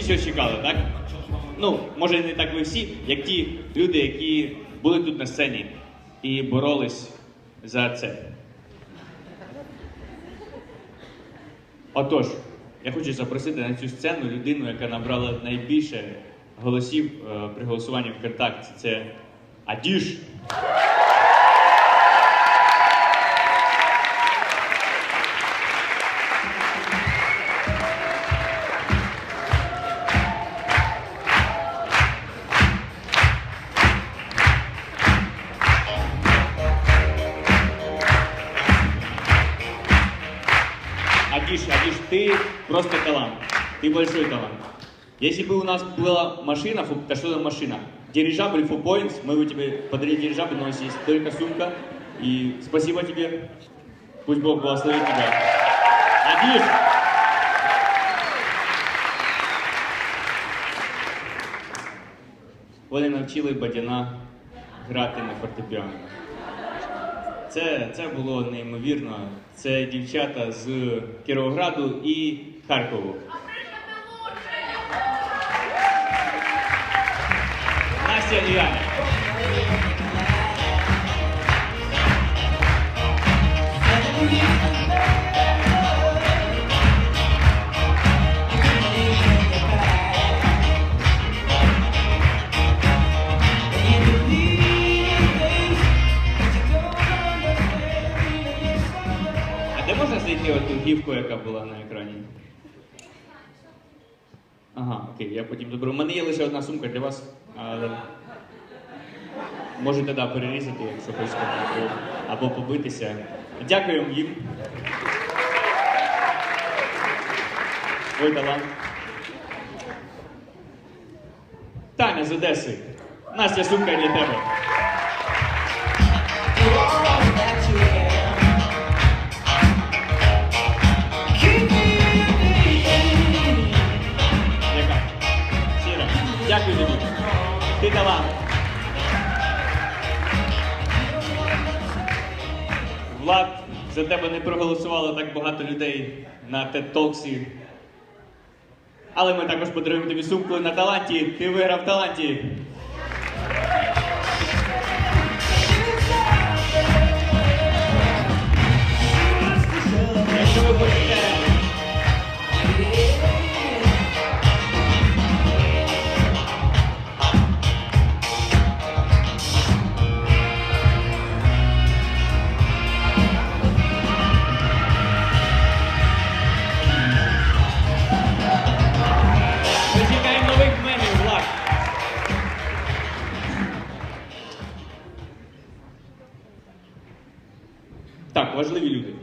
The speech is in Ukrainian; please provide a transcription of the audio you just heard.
всі цього чекали, так? Ну, може не так ви всі, як ті люди, які були тут на сцені і боролись за це. Отож, я хочу запросити на цю сцену людину, яка набрала найбільше голосів е, при голосуванні ВКонтакті. Це Адіш. Адиш, Адиш, ты просто талант. Ты большой талант. Если бы у нас была машина, фу- да что за машина? Дирижабль Four Points, мы бы тебе подарили дирижабль, но у нас есть только сумка. И спасибо тебе. Пусть Бог благословит тебя. Адиш! Вони навчили Бадяна грати на фортепіано. Це, це було неймовірно. Це дівчата з Кіровограду і Харкову. Настя і Аня. Можна знайти оту гівку, яка була на екрані? Ага, окей, я потім доберу. У мене є лише одна сумка для вас. Але... Можете да, перерізати, якщо хочете, або, або побитися. Дякуємо їм. Ой, талант. Таня з Одеси. Настя, сумка для тебе. Влад, за тебе не проголосувало так багато людей на Talks. Але ми також подаруємо тобі сумку на таланті. Ти виграв в таланті. Так, важливі люди.